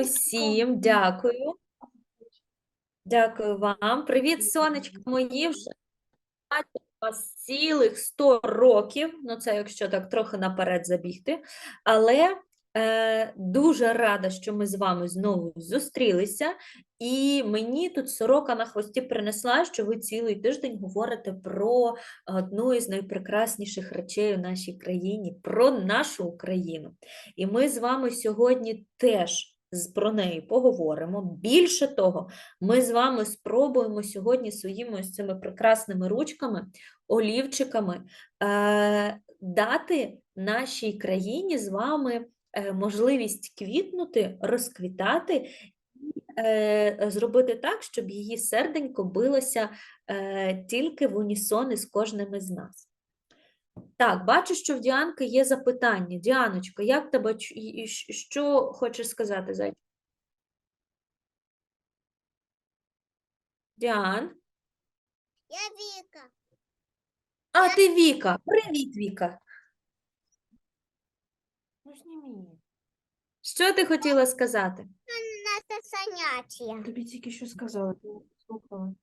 всім, дякую. Дякую вам. Привіт, сонечко мої. Вже вас цілих 100 років. Ну, це якщо так трохи наперед забігти. Але е, дуже рада, що ми з вами знову зустрілися. І мені тут сорока на хвості принесла, що ви цілий тиждень говорите про одну із найпрекрасніших речей у нашій країні, про нашу Україну. І ми з вами сьогодні теж про неї поговоримо. Більше того, ми з вами спробуємо сьогодні своїми ось цими прекрасними ручками, олівчиками е, дати нашій країні з вами е, можливість квітнути, розквітати. і, е, Зробити так, щоб її серденько билося е, тільки в унісон із кожним із нас. Так, бачу, що в Діанки є запитання. Діаночко, як тебе що хочеш сказати, зайчик? Діан? Я Віка. А, ти Віка. Привіт, Віка. Ну. Що ти хотіла сказати? Тобі тільки що сказала, ти не слухала.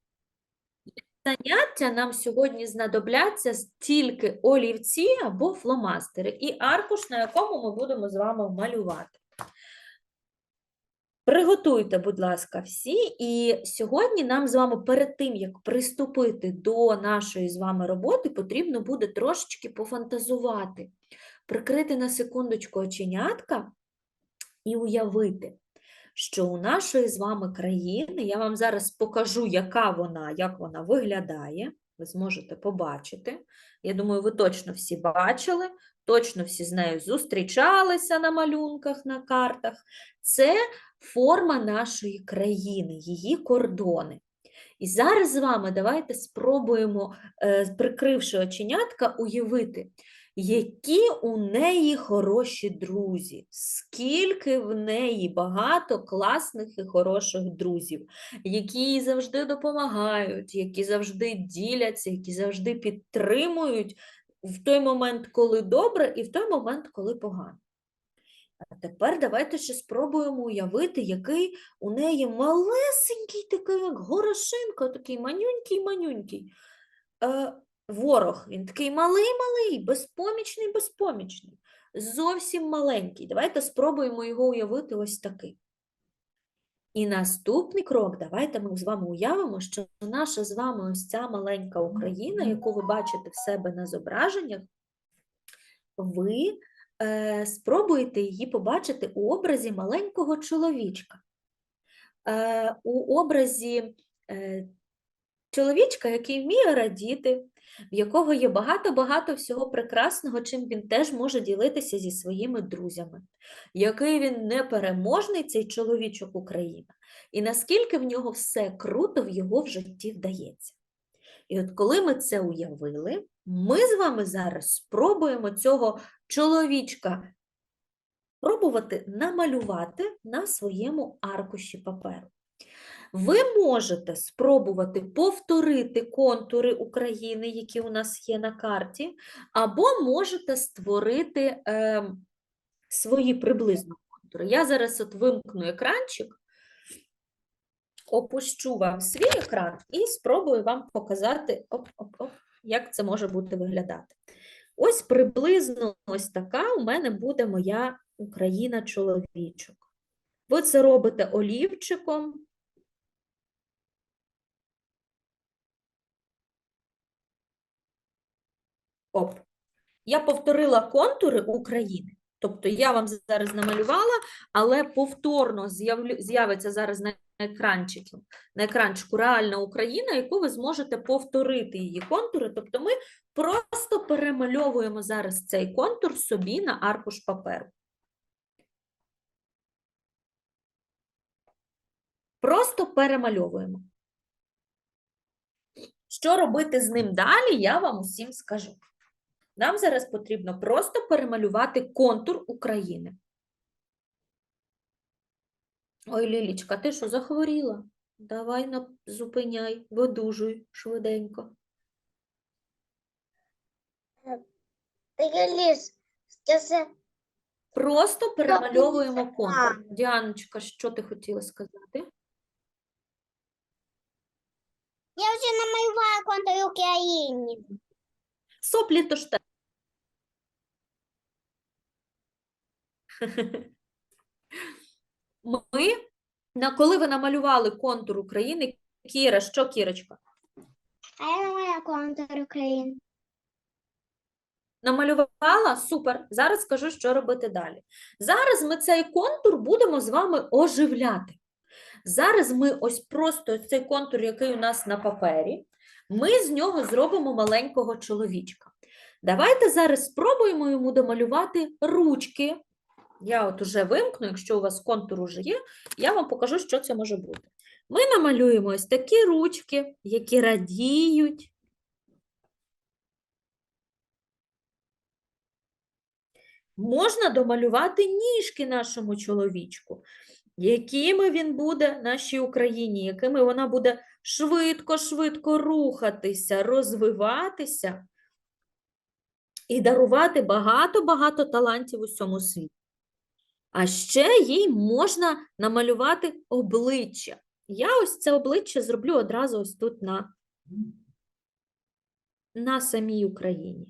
Заняття нам сьогодні знадобляться тільки олівці або фломастери і аркуш, на якому ми будемо з вами малювати. Приготуйте, будь ласка, всі. І сьогодні нам з вами перед тим, як приступити до нашої з вами роботи, потрібно буде трошечки пофантазувати, прикрити на секундочку оченятка і уявити, що у нашої з вами країни, я вам зараз покажу, яка вона, як вона виглядає. Ви зможете побачити. Я думаю, ви точно всі бачили, точно всі з нею зустрічалися на малюнках, на картах. Це форма нашої країни, її кордони. І зараз з вами давайте спробуємо, е, прикривши оченятка, уявити, які у неї хороші друзі, скільки в неї багато класних і хороших друзів, які їй завжди допомагають, які завжди діляться, які завжди підтримують в той момент, коли добре, і в той момент, коли погано. А тепер давайте ще спробуємо уявити, який у неї малесенький такий, як горошинка, такий манюнький-манюнький. Ворог, він такий малий-малий, безпомічний, безпомічний, зовсім маленький. Давайте спробуємо його уявити ось такий. І наступний крок, давайте ми з вами уявимо, що наша з вами ось ця маленька Україна, яку ви бачите в себе на зображеннях, ви е, спробуєте її побачити у образі маленького чоловічка. Е, у образі е, чоловічка, який вміє радіти, в якого є багато-багато всього прекрасного, чим він теж може ділитися зі своїми друзями, який він непереможний, цей чоловічок Україна, і наскільки в нього все круто в його в житті вдається. І от коли ми це уявили, ми з вами зараз спробуємо цього чоловічка пробувати намалювати на своєму аркуші паперу. Ви можете спробувати повторити контури України, які у нас є на карті, або можете створити е, свої приблизно контури. Я зараз от вимкну екранчик, опущу вам свій екран і спробую вам показати, оп-оп-оп, як це може бути виглядати. Ось приблизно ось така у мене буде моя Україна чоловічок. Ви це робите олівчиком. Оп. Я повторила контури України. Тобто я вам зараз намалювала, але повторно з'явиться зараз на екранчику, на екранчику реальна Україна, яку ви зможете повторити її контури. Тобто ми просто перемальовуємо зараз цей контур собі на аркуш паперу. Просто перемальовуємо. Що робити з ним далі, я вам усім скажу. Нам зараз потрібно просто перемалювати контур України. Ой, Лілічка, ти що, захворіла? Давай зупиняй, видужуй швиденько. Просто перемальовуємо контур. Діаночка, що ти хотіла сказати? Я вже намалювала контур України. Соплі то ж те. Ми, коли ви намалювали контур України, Кіра, що Кірочка? А я намалювала контур України. Намалювала? Супер. Зараз скажу, що робити далі. Зараз ми цей контур будемо з вами оживляти. Зараз ми ось просто ось цей контур, який у нас на папері, ми з нього зробимо маленького чоловічка. Давайте зараз спробуємо йому домалювати ручки. Я от уже вимкну, якщо у вас контур уже є, я вам покажу, що це може бути. Ми намалюємо ось такі ручки, які радіють. Можна домалювати ніжки нашому чоловічку, якими він буде нашій Україні, якими вона буде швидко-швидко рухатися, розвиватися і дарувати багато-багато талантів у цьому світі. А ще їй можна намалювати обличчя. Я ось це обличчя зроблю одразу ось тут на, на самій Україні.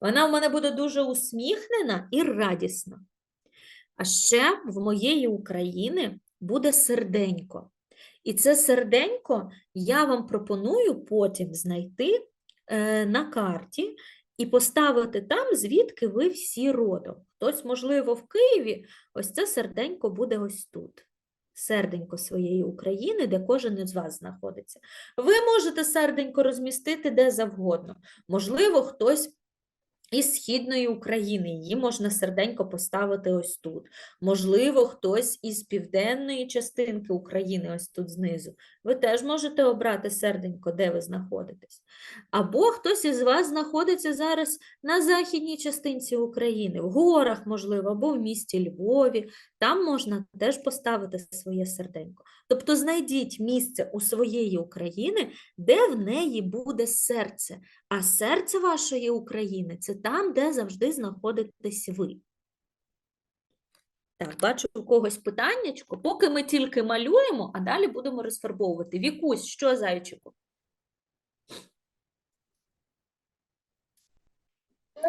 Вона в мене буде дуже усміхнена і радісна. А ще в моєї України буде серденько. І це серденько я вам пропоную потім знайти е, на карті і поставити там, звідки ви всі родом. Хтось, можливо, в Києві, ось це серденько буде ось тут. Серденько своєї України, де кожен із вас знаходиться. Ви можете серденько розмістити де завгодно. Можливо, хтось із східної України, її можна серденько поставити ось тут. Можливо, хтось із південної частинки України, ось тут знизу. Ви теж можете обрати серденько, де ви знаходитесь. Або хтось із вас знаходиться зараз на західній частинці України, в горах, можливо, або в місті Львові. Там можна теж поставити своє серденько. Тобто знайдіть місце у своєї України, де в неї буде серце. А серце вашої України це там, де завжди знаходитесь ви. Так, бачу у когось питаннячко. Поки ми тільки малюємо, а далі будемо розфарбовувати. Вікусь, що зайчику?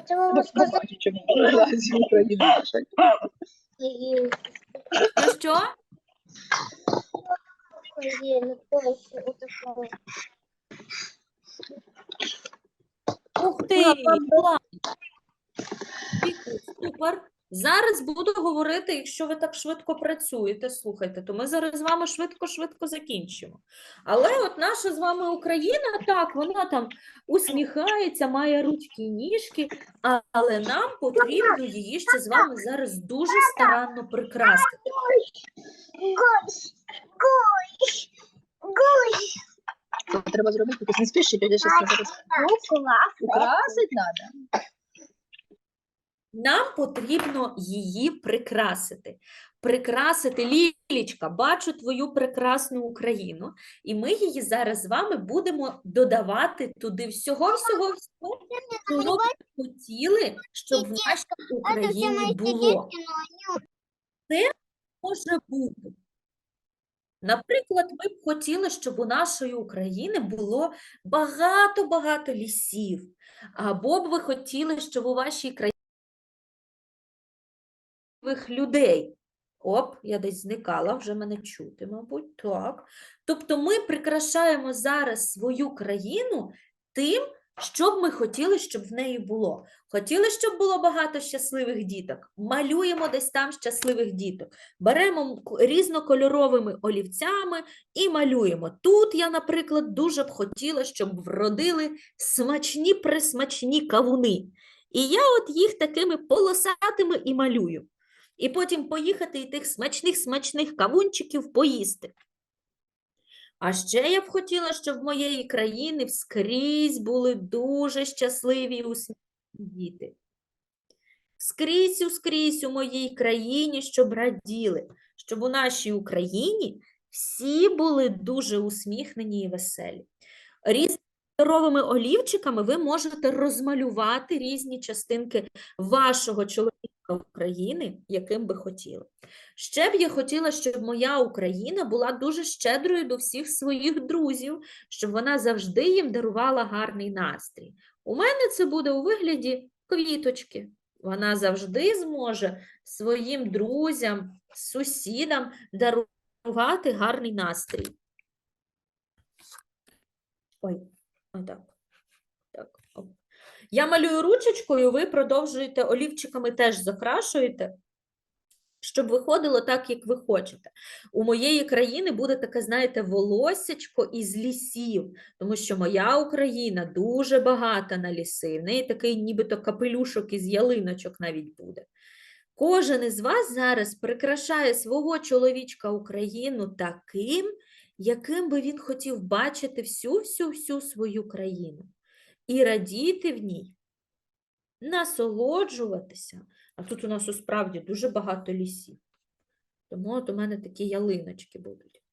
Чому з України наша. Ну що? Ух ти! клас! Супер. Зараз буду говорити, якщо ви так швидко працюєте, слухайте, то ми зараз з вами швидко-швидко закінчимо. Але от наша з вами Україна, так, вона там усміхається, має ручки і ніжки, але нам потрібно її ще з вами зараз дуже старанно прикрасити. Треба зробити? Не тоді щось зараз украсить треба. Нам потрібно її прикрасити. Прикрасити Лілічка, бачу твою прекрасну Україну, і ми її зараз з вами будемо додавати туди всього, всього, всього, чого б хотіли, щоб в нашій Україні було. Може бути. Наприклад, ми б хотіли, щоб у нашої України було багато-багато лісів, або б ви хотіли, щоб у вашій країні живих людей. Оп, я десь зникала, вже мене чути, мабуть, так. Тобто ми прикрашаємо зараз свою країну тим, що б ми хотіли, щоб в неї було. Хотіли, щоб було багато щасливих діток. Малюємо десь там щасливих діток. Беремо різнокольоровими олівцями і малюємо. Тут я, наприклад, дуже б хотіла, щоб вродили смачні присмачні кавуни. І я от їх такими полосатими і малюю. І потім поїхати і тих смачних смачних кавунчиків поїсти. А ще я б хотіла, щоб в моєї країни вскрізь були дуже щасливі і усміхнені діти. Скрізь, скрізь у моїй країні, щоб раділи, щоб у нашій Україні всі були дуже усміхнені і веселі. Різнокольоровими олівчиками ви можете розмалювати різні частинки вашого чоловічого України, яким би хотіли. Ще б я хотіла, щоб моя Україна була дуже щедрою до всіх своїх друзів, щоб вона завжди їм дарувала гарний настрій. У мене це буде у вигляді квіточки. Вона завжди зможе своїм друзям, сусідам дарувати гарний настрій. Ой. Я малюю ручечкою, ви продовжуєте олівчиками теж закрашуєте, щоб виходило так, як ви хочете. У моєї країни буде таке, знаєте, волосячко із лісів, тому що моя Україна дуже багата на ліси. В неї такий нібито капелюшок із ялиночок навіть буде. Кожен із вас зараз прикрашає свого чоловічка Україну таким, яким би він хотів бачити всю-всю-всю свою країну і радіти в ній, насолоджуватися. А тут у нас у справді дуже багато лісів. Тому от у мене такі ялиночки будуть.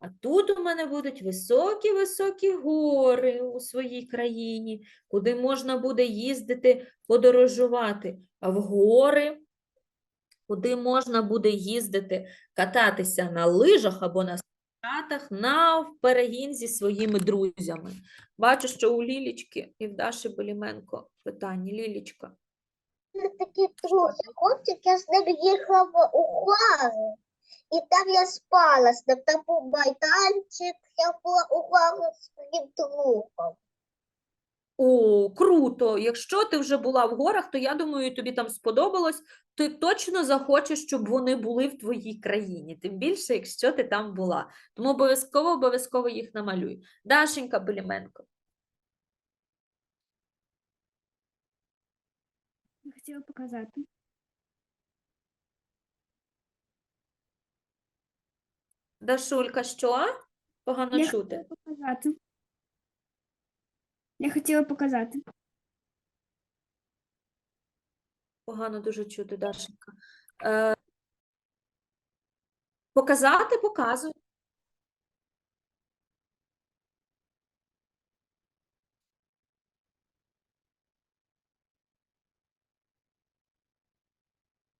А тут у мене будуть високі-високі гори у своїй країні, куди можна буде їздити, подорожувати. В гори, куди можна буде їздити, кататися на лижах або на санчатах на перегін зі своїми друзями. Бачу, що у Лілічки і в Даші Боліменко питання. Лілічка. Це такі трохи хлопчик, я з ним їхала у гори. І там я спала, з ним там був майданчик, я була у гори з своїм другом. О, круто! Якщо ти вже була в горах, то я думаю, тобі там сподобалось. Ти точно захочеш, щоб вони були в твоїй країні. Тим більше, якщо ти там була. Тому обов'язково, обов'язково їх намалюй. Дашенька Боліменко. Я хотіла показати. Дашулька, що? Погано Я чути. Показати. Я хотіла показати. Погано дуже чути, Дашенька. Е, показати, показуй.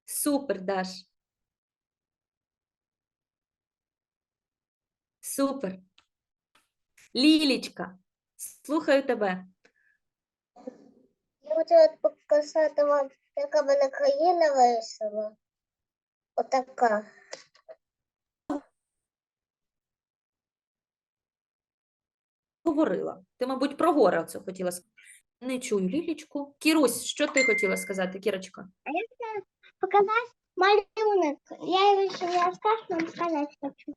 Супер, Даш. Супер. Лілічка, слухаю тебе. Я хотіла показати вам, яка мене країна вирішила. Отака. Говорила. Ти, мабуть, про гори це хотіла сказати. Не чую Лілічку. Кірусь, що ти хотіла сказати, Кірочка? Показати малюнок. Я вирішила розкажу вам сказати хочу.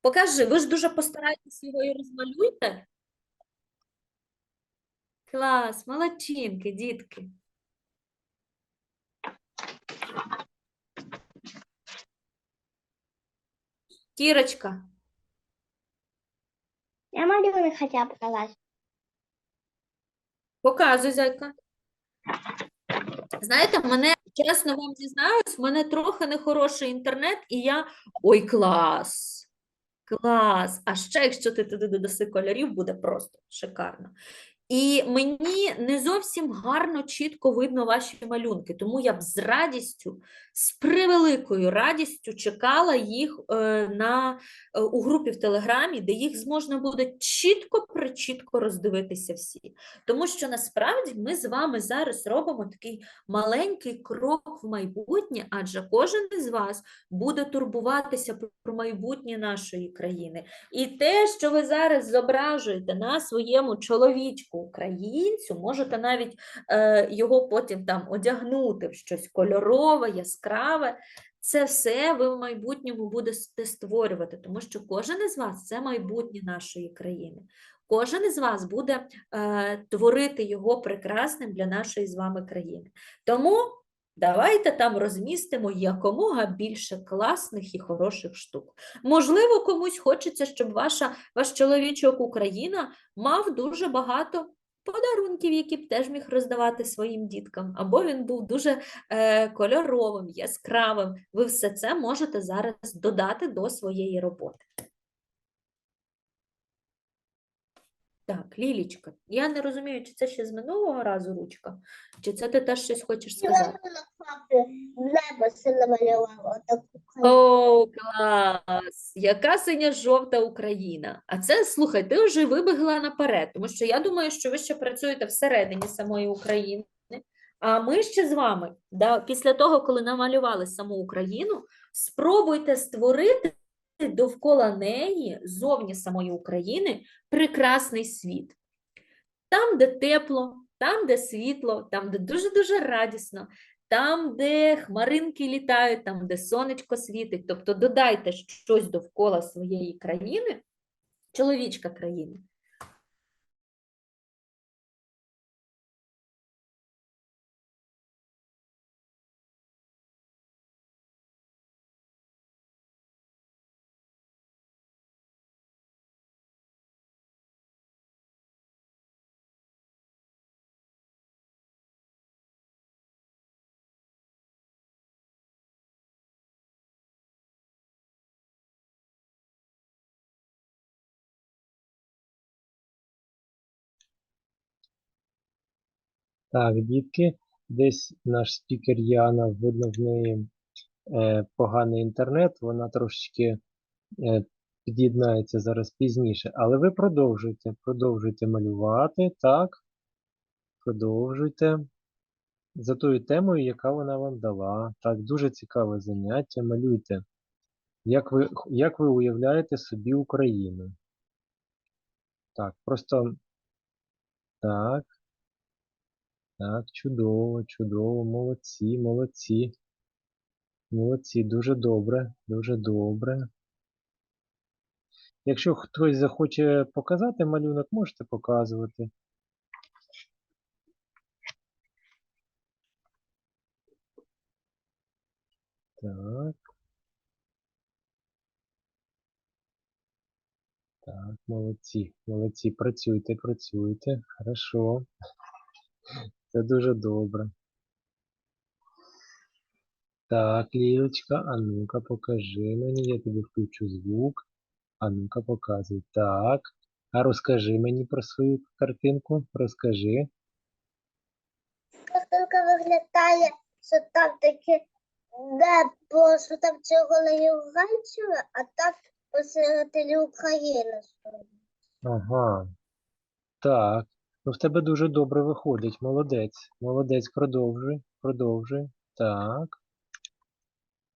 Покажи, ви ж дуже постарайтесь його і розмалюйте. Клас, молодчинки, дітки. Кірочка, Я малюнок хотіла показати. показуй, зайка. Знаєте, мене, чесно вам зізнаюсь, в мене трохи нехороший інтернет, і я. Ой, клас! Клас! А ще, якщо ти туди додаси кольорів, буде просто шикарно. І мені не зовсім гарно, чітко видно ваші малюнки, тому я б з радістю, з превеликою радістю чекала їх е, на, е, у групі в Телеграмі, де їх зможна буде чітко-причітко роздивитися всі. Тому що насправді ми з вами зараз робимо такий маленький крок в майбутнє, адже кожен із вас буде турбуватися про майбутнє нашої країни. І те, що ви зараз зображуєте на своєму чоловічку українцю, можете навіть е, його потім там одягнути в щось кольорове, яскраве. Це все ви в майбутньому будете створювати, тому що кожен із вас це майбутнє нашої країни. Кожен із вас буде е, творити його прекрасним для нашої з вами країни. Тому давайте там розмістимо якомога більше класних і хороших штук. Можливо, комусь хочеться, щоб ваша, ваш чоловічок Україна мав дуже багато подарунків, які б теж міг роздавати своїм діткам, або він був дуже е, кольоровим, яскравим. Ви все це можете зараз додати до своєї роботи. Так, Лілічка, я не розумію, чи це ще з минулого разу ручка, чи це ти теж щось хочеш сказати? О, клас! Яка синя-жовта Україна. А це, слухай, ти вже вибігла наперед, тому що я думаю, що ви ще працюєте всередині самої України. А ми ще з вами, да, після того, коли намалювали саму Україну, спробуйте створити довкола неї, зовні самої України, прекрасний світ. Там, де тепло, там, де світло, там, де дуже-дуже радісно, там, де хмаринки літають, там, де сонечко світить. Тобто додайте щось довкола своєї країни, чоловічка країни. Так, дітки, десь наш спікер Яна, видно в неї е, поганий інтернет, вона трошечки е, під'єднається зараз пізніше. Але ви продовжуйте, продовжуйте малювати, так, продовжуйте за тою темою, яка вона вам дала. Так, дуже цікаве заняття, малюйте. Як ви, як ви уявляєте собі Україну? Так, просто так. Так, чудово, чудово, молодці, молодці. Молодці, дуже добре, дуже добре. Якщо хтось захоче показати малюнок, можете показувати. Так. Так, молодці, молодці, працюйте, працюйте. Хорошо. Це дуже добре. Так, Лілочка, а ну-ка покажи мені, я тобі включу звук. А ну-ка показуй. Так. А розкажи мені про свою картинку. Розкажи. Картинка виглядає, що там таке небо, що там цього легіонців, а так посередині України. Ага. Так. Ну, в тебе дуже добре виходить. Молодець. Молодець, продовжуй. Продовжуй. Так.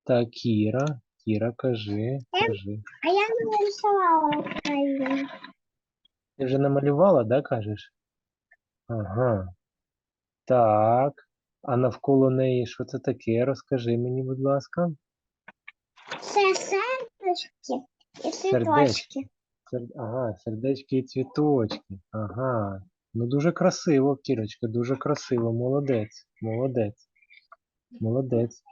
Так, Кіра. Кіра, кажи. Кажи. А я нарисувала Україну. Ти вже намалювала, да, кажеш? Ага. Так. А навколо неї що це таке? Розкажи мені, будь ласка. Це сердечки і цвіточки. Сер- Ага, сердечки і цвіточки. Ага. Ну дуже красиво, Кірочка, дуже красиво. Молодець. Молодець. Молодець.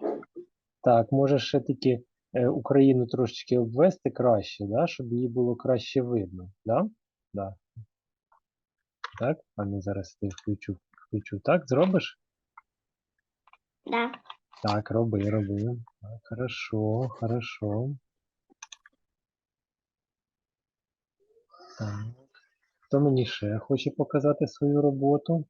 Так, можеш ще таки е, Україну трошечки обвести краще, да, щоб її було краще видно. Да? Да. Так, а ну зараз я включу, включу. Так, зробиш? Да. Так, роби, роби. Так, хорошо, хорошо. Так. Хто мені ще хоче показати свою роботу?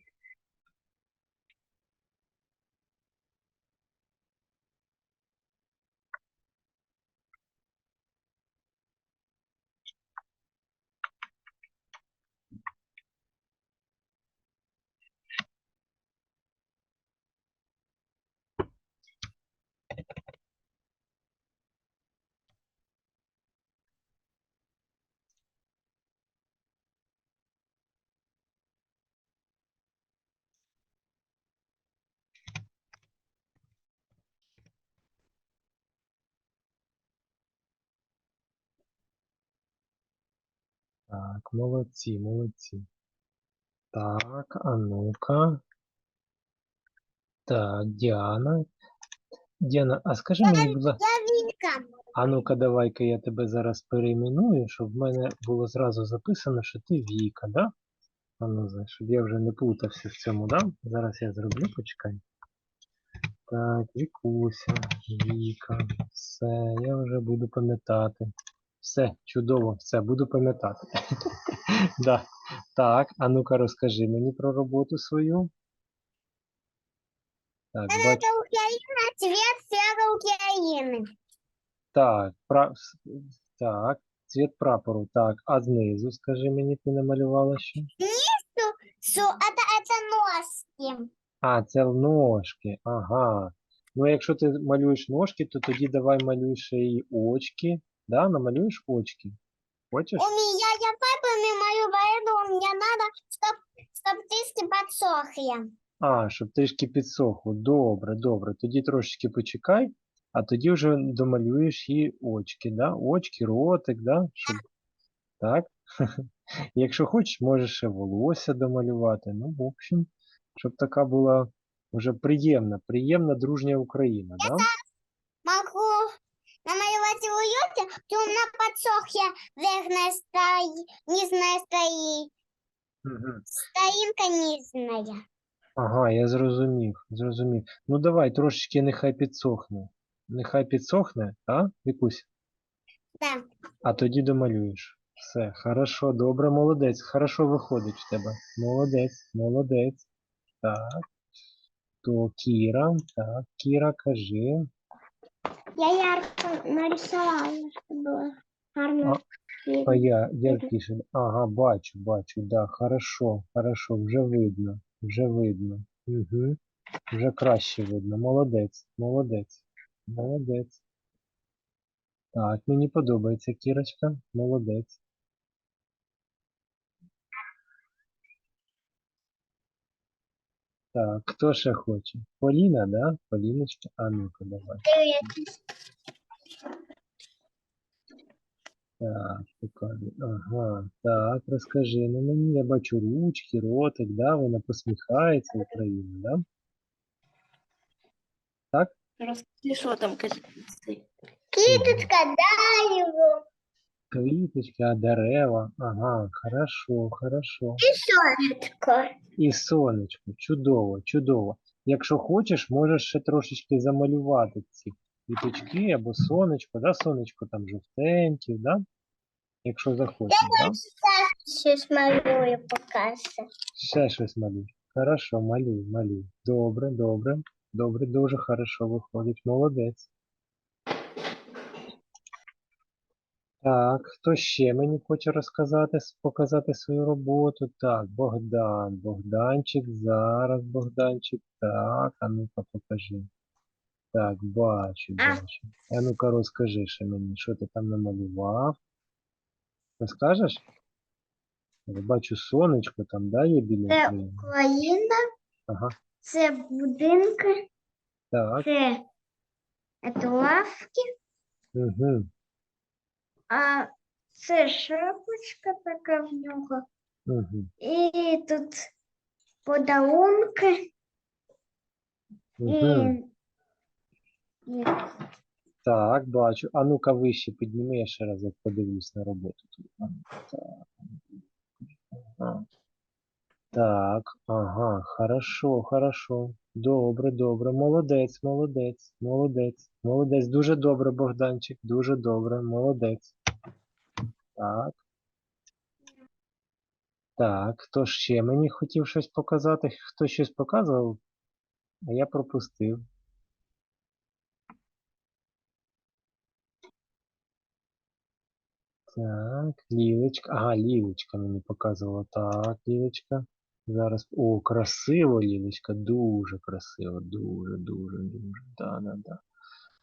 Так, молодці, молодці. Так, а ну-ка. Так, Діана. Діана, а скажи мені, будь ласка, а ну-ка давай-ка я тебе зараз перейменую, щоб в мене було зразу записано, що ти Віка, да? А ну, щоб я вже не плутався в цьому, да? Зараз я зроблю, почекай. Так, Вікуся, Віка, все, я вже буду пам'ятати. Все, чудово, все, буду пам'ятати. Да. Так, а ну-ка розкажи мені про роботу свою. Так, бач, Это Украина, цвет флага Украины. так, пра... с- так, цвіт прапору, так, а знизу, скажи мені, ти намалювала що? Су, это, это носки. А, це ножки, ага. Ну, якщо ти малюєш ножки, то тоді давай малюй ще й очки. Да, намалюєш очки. Хочеш? У меня, я папами мою поэтому мне надо, чтоб, чтоб диски подсохли. А, щоб трішки підсохло. Добре, добре. Тоді трошечки почекай, а тоді вже домалюєш і очки, да? Очки, ротик, да? Щоб... Так? Якщо хочеш, можеш ще волосся домалювати. Ну, в общем, щоб така була вже приємна, приємна дружня Україна, да? Намалевать то у меня подсохли верхняя стои, нижняя стои, Мгм. стоинка. Ага, я зрозумів, зрозумів. Ну давай, трошечки нехай підсохне. Нехай підсохне, а, Вікусь? Да. А тоді домалюєш. Все, хорошо, добре, молодець. Хорошо виходить в тебе. Молодець, молодець. Так. То Кіра, так, Кіра, кажи. Я ярко нарисувала, щоб було гарно. А я, яркіше. Ага, бачу, бачу, да, хорошо, хорошо, вже видно, вже видно. Угу. Вже краще видно. Молодець, молодець, молодець. Так, мені подобається Кірочка, молодець. Так, хто ще хоче? Поліна, да? Поліночка? А ну-ка, давай. Так, показуй. Ага, так, розкажи ну мені, я бачу ручки, ротик, да, вона посміхається Україна, да? Розкажи, що там кажи. Киточка, дай его. Квіточки, а дерева, ага, хорошо, хорошо. І Сонечко. І сонечко, чудово, чудово. Якщо хочеш, можеш ще трошечки замалювати ці квіточки або сонечко, да, сонечко там жовтеньке, да? Якщо захочеш, да? Щось малюю покаже. Ще щось малюй. Хорошо, малюй, малюй. Добре, добре, добре, дуже хорошо виходить. Молодець. Так, хто ще мені хоче розказати, с- показати свою роботу? Так, Богдан, Богданчик, зараз Богданчик. Так, а ну-ка покажи. Так, бачу, А. бачу. А ну-ка розкажи ще мені, що ти там намалював. Розкажеш? Я бачу сонечко там, да, є біля Це? Україна, Ага, це будинки, так. це, це лавки, Угу. А це шапочка така в нього. Угу. І тут подарунки, Угу. і Так, бачу. А ну-ка вище підніми, я ще раз як подивлюсь на роботу. Так. Так, ага, хорошо, хорошо. Добре, добре. Молодець, молодець, молодець, молодець. Дуже добре, Богданчик, дуже добре, молодець. Так. Так, хто ще мені хотів щось показати? Хто щось показував? А я пропустив. Так, Лілечка. Ага, Лілечка мені показувала. Так, Лілечка. Зараз. О, красиво, Лілечка. Дуже красиво. Дуже, дуже, дуже. Да, да, да.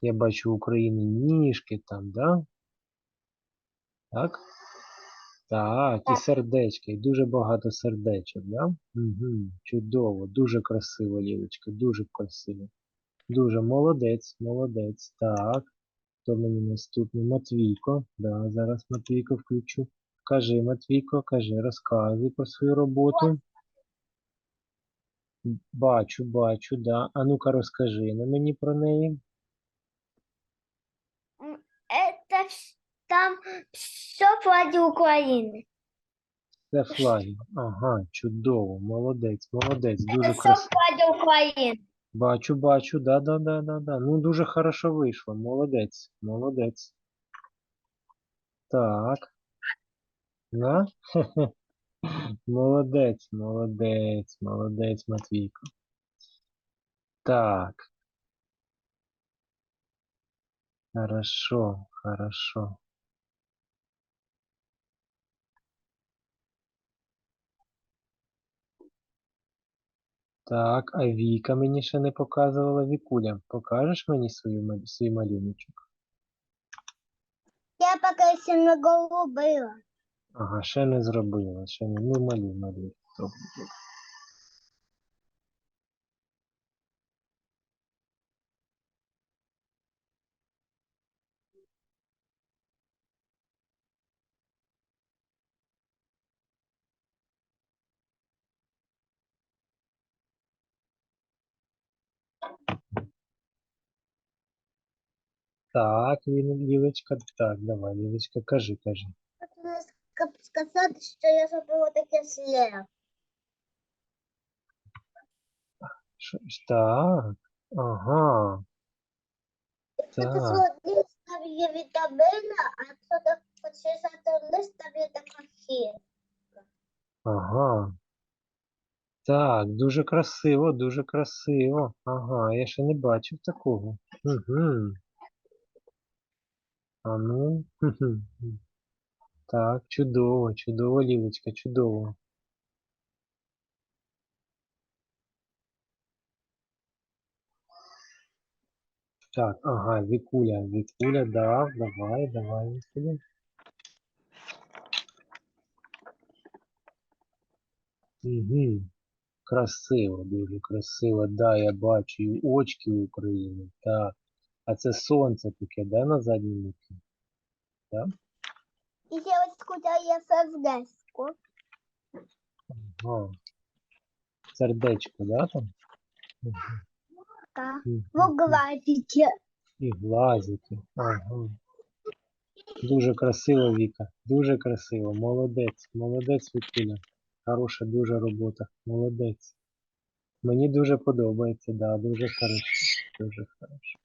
Я бачу у України ніжки там, да? Так? Так, і сердечки, і дуже багато сердечок, да? Угу, чудово, дуже красиво, Лілечка, дуже красиво. Дуже молодець, молодець. Так. Хто мені наступний? Матвійко. Да, зараз Матвійко включу. Кажи, Матвійко, кажи, розказуй про свою роботу. Бачу, бачу, да. А ну-ка розкажи на мені про неї. це вс- там все флаги України. Це флаги. Ага, чудово, молодець, молодець, Це дуже все красиво. флаги України. Бачу, бачу, да, да, да, да, да. Ну, дуже хорошо вийшло. Молодець, молодець. Так. На. Молодець, молодець, молодець, Матвійко. Так. Хорошо, хорошо. Так, а Віка мені ще не показувала Вікуля. Покажеш мені свою, свій малюночок? Я поки ще не голубила. Ага, ще не зробила, ще не. Ну, малюй, малюй. Добре, добре. Так, Лі- Лілечка, так, давай, Лілечка, кажи, кажи. Ска- сказати, що я зробила таке. Що так, ага, Це так, лист, там є вітамини, а якщо ти почесати лист, там є така хір. ага. Так, дуже красиво, дуже красиво. Ага, я ще не бачив такого. Угу. А ну. Так, чудово, чудово, Лілечка, чудово. Так, ага, Вікуля, Вікуля, да, давай, давай, Вікуля. Угу. Красиво, дуже красиво. Да, я бачу і очки України. Так. А це сонце таке, да, на задній задньому тлі? І ось тут є сердечко. Ага. Сердечко, да, там? Так. В графіті. І глазики. Ага. Дуже красиво, Віка. Дуже красиво. Молодець. Молодець, Вікуля. Хороша дуже робота. Молодець. Мені дуже подобається, да, дуже хорошо. Дуже хорошо.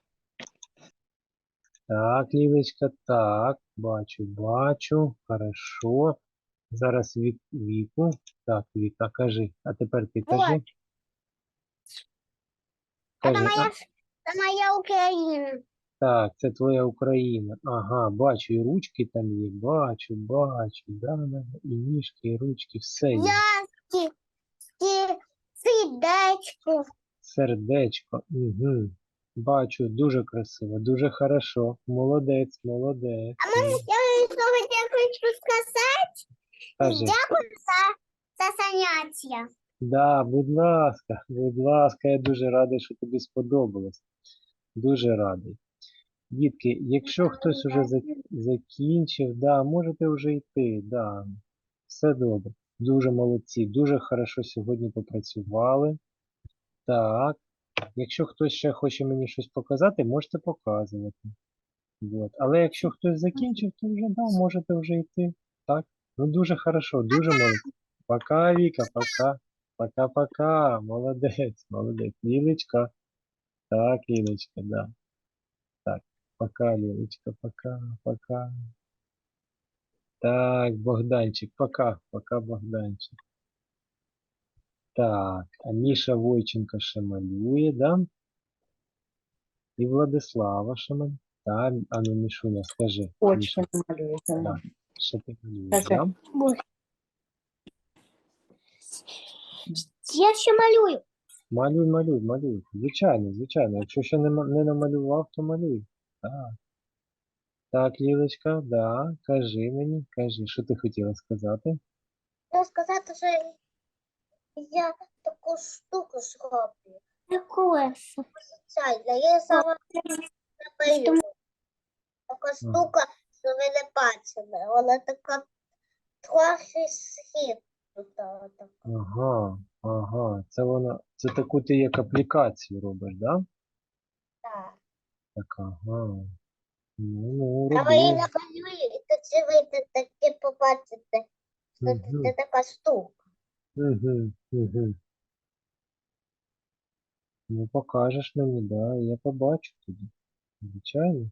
Так, Лілечка, так, бачу, бачу. Хорошо. Зараз Вік, Віку. Так, Віка, кажи. А тепер ти кажи. Кажи, а- Це моя Україна. Так, це твоя Україна. Ага, бачу, і ручки там є. Бачу, бачу. Да, да, да, і ніжки, і ручки, все є. Сердечко. Сердечко. Угу. Бачу, дуже красиво, дуже хорошо. Молодець, молодець. А М, Я сьогодні хочу сказати, Кажи. дякую за, за заняття. Да, будь ласка, будь ласка, я дуже радий, що тобі сподобалось. Дуже радий. Дітки, якщо хтось уже закінчив, да, можете вже йти, да. Все добре. Дуже молодці, дуже хорошо сьогодні попрацювали. Так. Якщо хтось ще хоче мені щось показати, можете показувати. Вот. Але якщо хтось закінчив, то вже да, можете вже йти. Так? Ну дуже хорошо, дуже молодці. Пока, Віка, пока. Пока-пока. Молодець, молодець. Лілечка. Так, Лілечка, да. Так, пока, Лілечка, пока, пока. Так, Богданчик, пока, пока, Богданчик. Так, а Міша Войченко ще малює, да? І Владислава ще малює. Так, а ну, Мішуня, скажи. Очки Міша, намалюється. Да. Що ти малюєш, Скажи. да? Я ще малюю. Малюй, малюй, малюй. Звичайно, звичайно. Якщо ще не, ма- не намалював, то малюй. Так. Так, Лілечка, да, кажи мені, кажи, що ти хотіла сказати? Хочу сказати, що я таку штуку зроблю. Яку? Спеціально. Я сама. Така штука, що ви не бачили. Вона така трохи схід. Ага, ага. Це вона, це таку ти як аплікацію робиш, да? Так. Так, ага. Ну, ну, А ви її намалюю, і ви таки побачите, що це така штука. Угу, угу. Ну, покажеш мені, да, я побачу тоді. Звичайно.